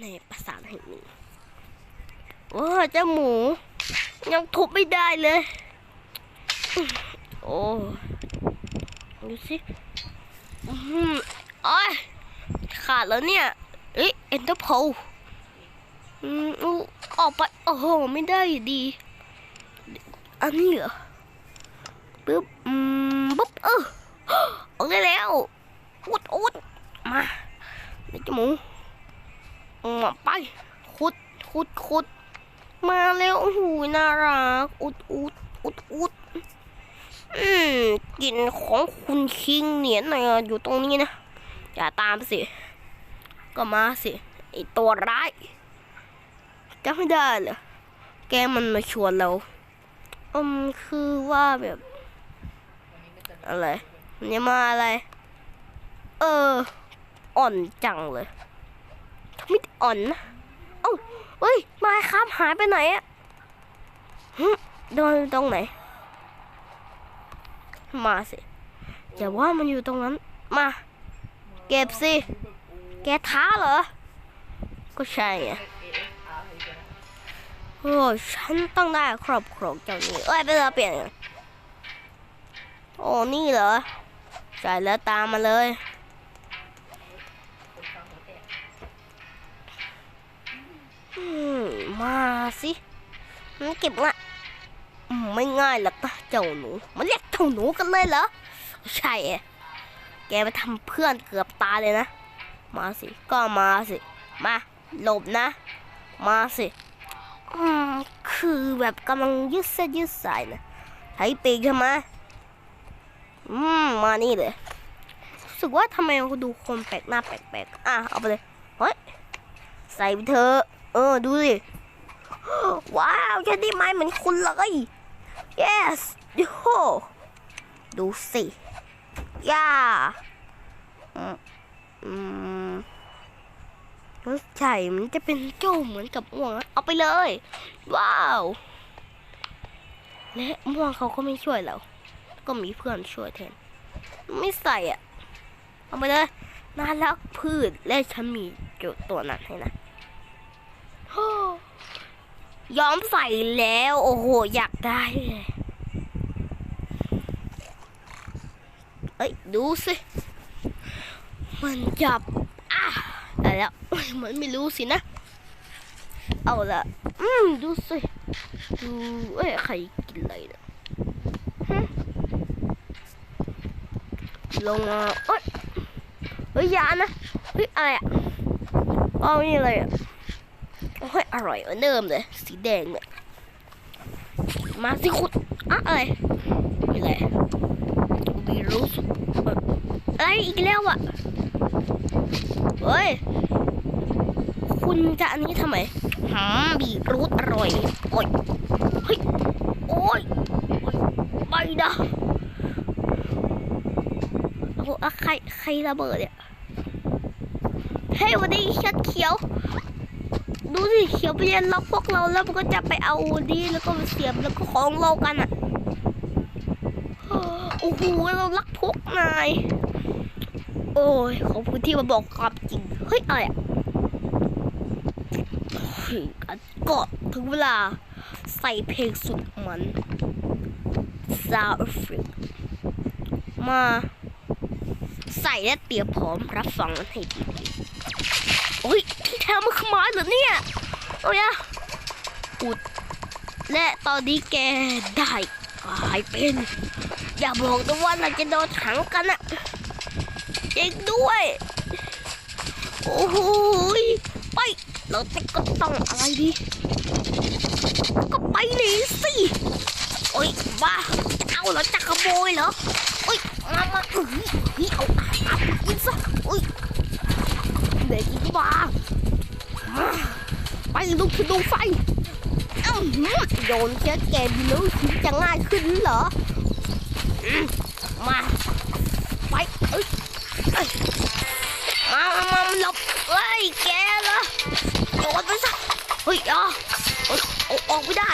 ในปราสาทแห่งนึ่งโอ้เจ้าหมู ยังทุบไม่ได้เลย โอ้ดูสิอื้อหือโอ้ยขาดแล้วเนี่ยเอ้ยเอ็นเตอร์โพอืมอู้ออกไปโอ้โหไม่ได้อยู่ดี อันนี้เหรอปึ๊บอืมปุ๊บเออออกได้แล้วอุดอุดมาเจ้าหมู ไปขุดขุดขุดมาเร็วโอ้โหน่ารักอุดอุดอุดอุดอืมกลิ่นของคุณคิงเหนียนหน่อยอยู่ตรงนี้นะอย่าตามสิ ก็มาสิไอตัวร้ายจำไม่ได้เหรอแกมันมาชวนเราอืมคือว่าแบบอะไรเนี่ยมาอะไร เออ อ่อนจังเลย มิดอ่อนนะเอ้าเฮ้ยมาครับหายไปไหนอะหึโดนตรงไหน มาสิอย่าว่ามันอยู่ตรงนั้น มา เก็บสิ แกท้าเหรอ ก็ใช่ไงโอ้ยฉันต้องได้ครอบครองเจ้านี้เอ้ยไปเลยเปลี่ยน โอ้ นี่เหรอใช่แล้วตามมาเลย มาสิมันเก็บละอืมไม่ง่ายหรอกนะเจ้าหนู มันเรียกเจ้าหนูกันเลยเหรอ ใช่อะแกไปทำเพื่อนเกือบตายเลยนะ มาสิ ก็มาสิ มาหลบนะ มาสิอืมคือแบบกำลังยืดเส้นยืดสายนะไถปีกใช่ไหมอืม มานี่เลยรู้สึกว่าทำไมเขาดูคนแปลกหน้าแปลกๆ อะ เอาไปเลย เฮ้ย ใส่ไปเถอะ เออ ดูสิ ว้าวฉันได้ไม้เหมือนคุณเลย yes โยดูสิย่าอืมมแล้วใช่มันจะเป็นเจ้าเหมือนกับม่วง เอาไปเลย ว้าว และม่วงเขาก็ไม่ช่วยเรา ก็มีเพื่อนช่วยแทน ไม่ใส่อะ เอาไปเลยน่ารักพืชและฉันมีจุดตัวนั้นให้นะ ย้อมใส่แล้ว โอ้โห อยากได้เลยเอ้ย ดูสิ มันจับ อะได้แล้วเหมือนไม่รู้สินะ เอาละอืม ดูสิดูเอ้ย ใครกินอะไรนะลงมาเอ้ยเฮ้ยยานะ เฮ้ย อะไรอะเอานี่อะไรอะ โอ้ยอร่อยเหมือนเดิมเลย สีแดงเนี่ยมาสิคุณอะอะไรมีอะไรบีรูสเอ่ออะไรอีกแล้วอะเฮ้ย คุณจะอันนี้ทำไมหาบีรูทอร่อยโอ้ยเฮ้ยโอ้ยไปนะโอ้ใครใครระเบิดเนี่ยเฮ้ยวันนี้ชัดเขียว ดูสิเขียวไปเรียนล็อกพวกเราแล้วมันก็จะไปเอาดีแล้วก็มาเสียบแล้วก็ของเรากันอะโอ้โหเรารักพวกนาย โอ้ยขอบคุณที่มาบอกความจริง เฮ้ยอะไรอะเฮ้ยอันก็ถึงเวลาใส่เพลงสุดมัน Sound Effect มาใส่และเตรียมพร้อมรับฟังกันให้ดี โอ้ยที่แท้มันคือไม้เหรอเนี่ยโอ้ยอะอุด และตอนนี้แกได้กลายเป็น อย่าบอกนะว่าเราจะโดนขังกันอะจริงด้วย โอ้โหยไป เราจะก็ต้องอะไรดี ก็ไปหนีสิโอ้ยบ้าเอาเหราจะขโมยเหรอโอ้ยมามาเอ้ยเฮ้ยเอาอาหารไปกินซะโอ้ย เด็กอีกบ้าไปลุกขึ้นดูไฟอ้าวโยนแค่แกดีแล้วชีวิตจะง่ายขึ้นเหรออืมมา ไปเอ้ยเอ้ยมามามามันหลบเอ้ยแกเหรอโดนไปซะเฮ้ยอะเอ้ยเอาออกไม่ได้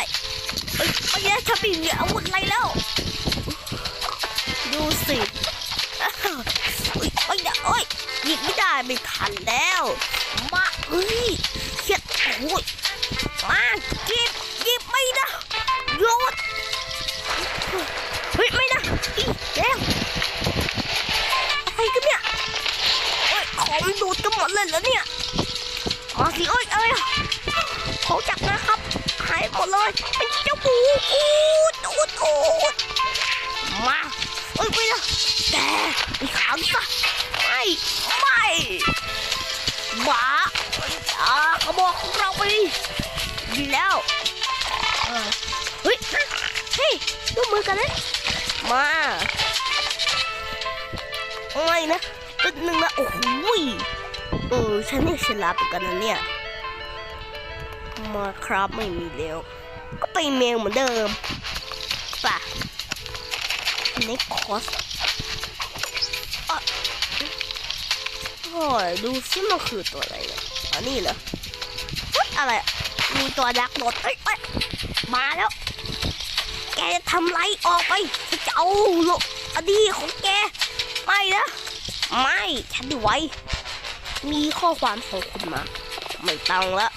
เอ้ยไม่ได้ฉันไม่มีอาวุธอะไรแล้ว ไม่ทันแล้ว มาเฮ้ยเครียดโอ้ยมาหยิบหยิบไม่ได้โยนเฮ้ยไม่นะอีแล้วอะไรกันเนี่ยเอ้ยของดูดกันหมดเลยเหรอเนี่ยมาสิเอ้ยอะไรอะเขาจับนะครับหายหมดเลยเป็นเจ้าหมูอูดอูดอูดมาเอ้ยไม่นะแต่ไปขังซะ ไม่ไม่หมาอ่าขโมยของเราไปดีแล้วเฮ้ยเฮ้ยร่วมมือกันเลยมาไม่นะตึ๊ดหนึ่งนะโอ้โหยเออฉันเนี่ยฉลาดเหมือนกันนะเนี่ยมาครับไม่มีแล้ว ก็ไปเมลเหมือนเดิมป่ะในคอส โอ้ยดูซิมันคือตัวอะไรเนี่ยอันนี้เหรออะไร มีตัวดักหมดเอ้ยเอ้ยมาแล้ว แกจะทำไรออกไปจะเอาโลอดีของแก ไม่นะ ไม่ ฉันดูไว้ มีข้อความของคุณมา ไม่ตังละ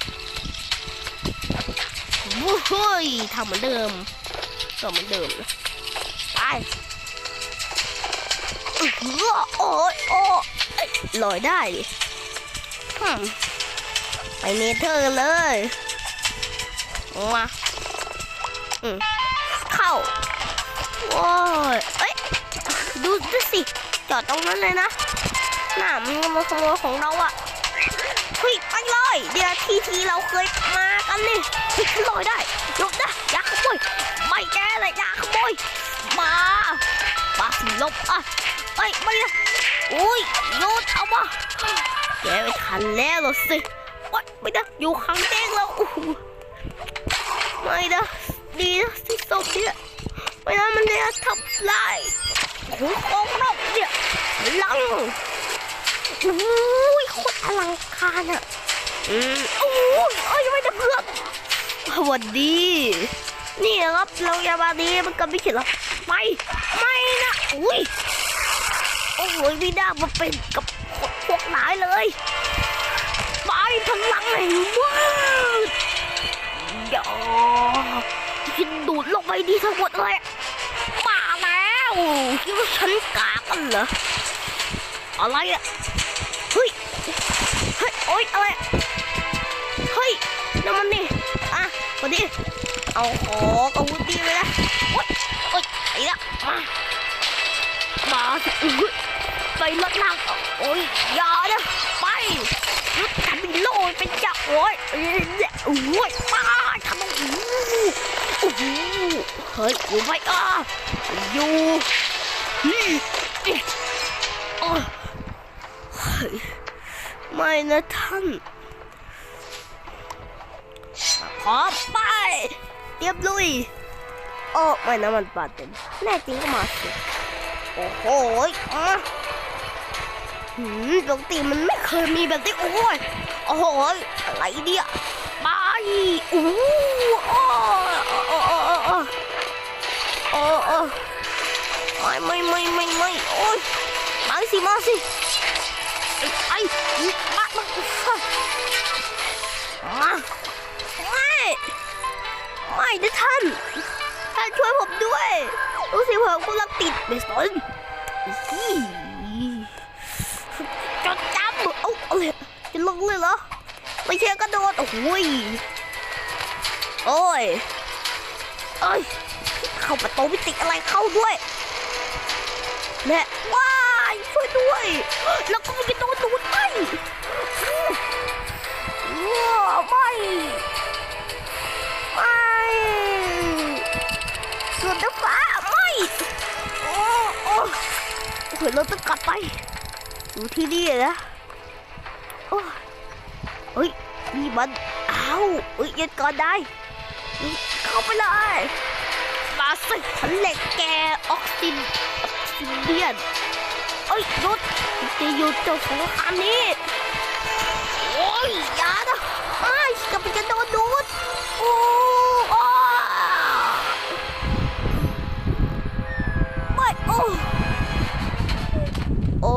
วู้เฮ้ยทำเหมือนเดิมก็เหมือนเดิมนะไปโอ้ยโอ้ยเอ้ย ลอยได้ดิฮึมไปเนเธอร์เลยมาอืมเข้า โอ้ยเอ้ย ดูดูสิ จอดตรงนั้นเลยนะน่ามันมาขโมยของเราอะเฮ้ยไปเลย เดี๋ยวทีทีเราเคยมากันนี่เฮ้ยฉันลอยได้หลบนะอย่าขโมยไม่แกเลยอย่าขโมยมาปาสิลบอะเอ้ยไม่นะ อุ้ยโยนเอามาแกไม่ทันแล้วหรอสิโอ๊ยไม่นะอยู่ข้างแดงแล้วโอ้โหไม่นะดีนะที่ศพเนี่ยไม่นะมันเนี่ยทำลายหูของเราเนี่ยลังอุ้ยโคตรอลังการอะอืมโอ้ยเอ้ยไม่ได้เพื่อนสวัสดี นี่ครับเราอย่ามาดีมันก็ไม่เขียนหรอกไปไม่นะอุ้ย อ้ยไม่ได้ามาเป็นกับพวกหลายเลยไปพลังแห่งมืดอย่าคิดดูดลงไปดีทั้งหมดเลยมาแล้วคิดว่าฉันกากันเหรออะไรอะเฮ้ยเฮ้ยโอ๊ยอะไรเฮ้ยน้ำมันนี่อะพอดีเอาของอาวุธดีเลยนะโอ๊ยโอ๊ยไอ้ละมามาสิอุ๊ย ไปรถล่างโอ๊ยอย่านะไปรถทำเป็นโล่เป็นจักโอ้ยเนี่ยโอ้ยป้าทำมันอู้โอ้โหเฮ้ยอยู่ไปอะอยู่อืมโอ้ยเฮ้ยไม่นะท่านพร้อไปเตรียมลุยโอ้ไม่นะมันบาดเต็มแน่จริงก็มาสิโอ้โหมา หืมปกติมันไม่เคยมีแบบนี้โอ้ยโอ้โหอะไรเนี่ยไปอู้โอ้โอ้โอ้โอ้โอ้โอ้โอ้ไม่ไม่ไม่ไม่ไม่โอ้ยมาสิมาสิไอ้มามามาไม่ไม่นะท่านท่านช่วยผมด้วยรู้สิผมกำลังติดไม่สนอีจ ไม่เชื่อกระโดดโอ้โหยโอ้ยเอ้ย เข้าประตูม่ติอะไรเข้าด้วยและว้ายช่วยด้วย แล้วก็มีโดนดูดไปว้าวไม่ไม่ส่วนน้ำฟ้าไม่โอ้โอ้โหเราต้องกลับไปอยู่ที่นี่นะโอ้ เฮ้ยนี่มันอ้าวเฮ้ยยันก่อนได้ เข้าไปเลย มาสิฉันเหล็กแกออกซินออกซิเดียนเอ้ยหยุดจะหยุดเจ้าสงครามนี้โอ้ยอย่านะไอ้กำลังจะโดนดูดโอ้อ้าไม่โอ้โอ้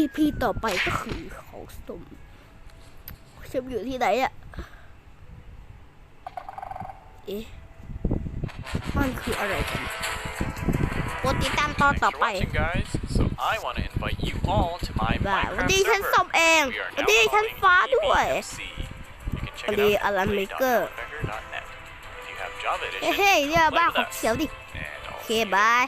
EP ต่อไปก็คือของสมฉันอยู่ที่ไหนอะเอ๊ะมันคืออะไรกันกดติดตามตอนต่อ Thanks ไป for watching, guys. So I want to invite you all to my บ้า Minecraft วันนี้ฉัน server. สมเอง We are วัน now นี้ฉัน calling ฟ้าด้วย EBMC. You can check วัน it นี้ out อ at ลันเมเกอร์ play.moonbagger.net. If you have Java เฮ้ edition, เฮ้ยเรียก play บ้า with ของ us. เขียวดิ And โอ I'll เค see you บาย